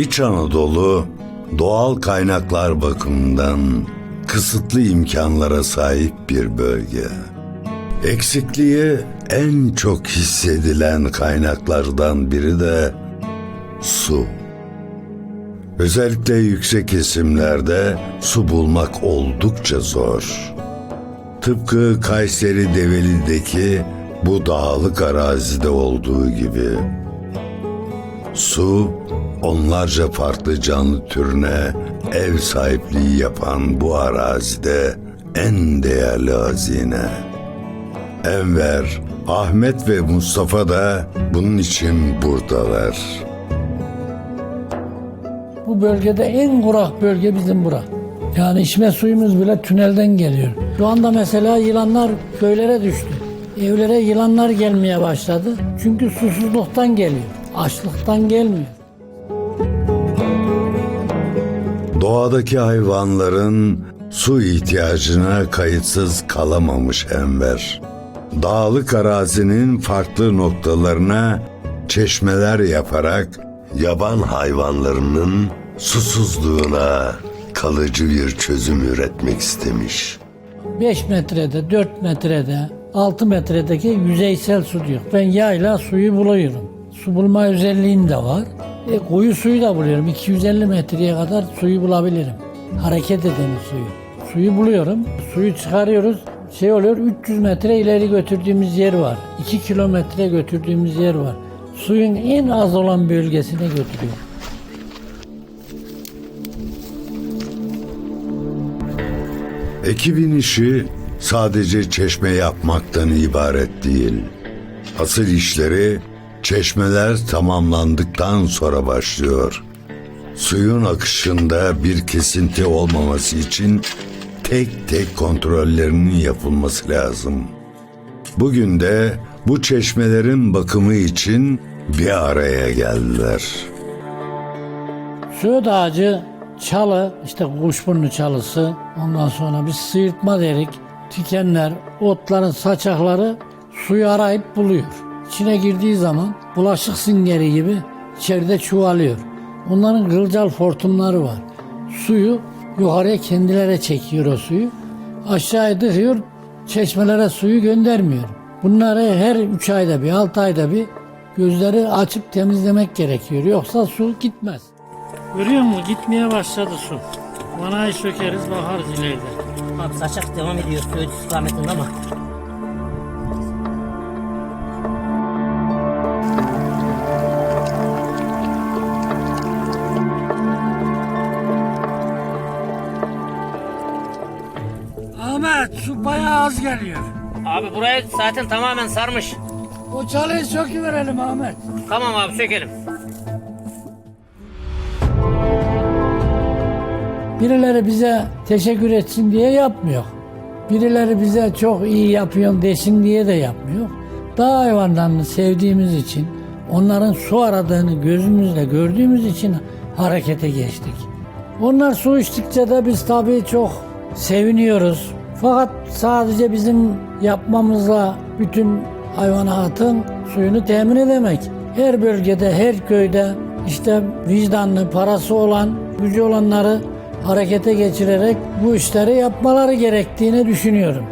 İç Anadolu doğal kaynaklar bakımından kısıtlı imkanlara sahip bir bölge. Eksikliği en çok hissedilen kaynaklardan biri de su. Özellikle yüksek kesimlerde su bulmak oldukça zor. Tıpkı Kayseri Develi'deki bu dağlık arazide olduğu gibi. Su, onlarca farklı canlı türüne ev sahipliği yapan bu arazide en değerli hazine. Enver, Ahmet ve Mustafa da bunun için buradalar. Bu bölgede en kurak bölge bizim bura. Yani içme suyumuz bile tünelden geliyor. Şu anda mesela yılanlar köylere düştü. Evlere yılanlar gelmeye başladı. Çünkü susuzluktan geliyor. Açlıktan gelmiyor. Doğadaki hayvanların su ihtiyacına kayıtsız kalamamış Enver. Dağlık arazinin farklı noktalarına çeşmeler yaparak yaban hayvanlarının susuzluğuna kalıcı bir çözüm üretmek istemiş. 5 metrede, 4 metrede, 6 metredeki yüzeysel su diyor. Ben yayla suyu buluyorum. Su bulma özelliğim de var. E, kuyu suyu da buluyorum. 250 metreye kadar suyu bulabilirim. Hareket eden suyu. Suyu buluyorum. Suyu çıkarıyoruz. Şey oluyor 300 metre ileri götürdüğümüz yer var. 2 kilometre götürdüğümüz yer var. Suyun en az olan bölgesine götürüyor. Ekibin işi sadece çeşme yapmaktan ibaret değil. Asıl işleri çeşmeler tamamlandıktan sonra başlıyor. Suyun akışında bir kesinti olmaması için tek tek kontrollerinin yapılması lazım. Bugün de bu çeşmelerin bakımı için bir araya geldiler. Söğüt ağacı, çalı, işte kuşburnu çalısı, ondan sonra bir sıyırtma derik, tikenler, otların saçakları suyu arayıp buluyor. İçine girdiği zaman bulaşık singeri gibi içeride çuvalıyor. Onların kılcal fortumları var. Suyu yukarıya kendileri çekiyor o suyu. Aşağıya dıkıyor, çeşmelere suyu göndermiyor. Bunları her üç ayda bir, altı ayda bir gözleri açıp temizlemek gerekiyor. Yoksa su gitmez. Görüyor musun? Gitmeye başladı su. Vanayı sökeriz bakarız ileride. Abi saçak devam ediyor Söğüt istikametinde ama. Ahmet su bayağı az geliyor. Abi burayı zaten tamamen sarmış. O çalıyı söküverelim Ahmet. Tamam abi sökelim. Birileri bize teşekkür etsin diye yapmıyor. Birileri bize çok iyi yapıyorsun desin diye de yapmıyor. Dağ hayvanlarını sevdiğimiz için, onların su aradığını gözümüzle gördüğümüz için harekete geçtik. Onlar su içtikçe de biz tabii çok seviniyoruz. Fakat sadece bizim yapmamızla bütün hayvanatın suyunu temin edemek. Her bölgede, her köyde işte vicdanlı, parası olan, gücü olanları harekete geçirerek bu işleri yapmaları gerektiğini düşünüyorum.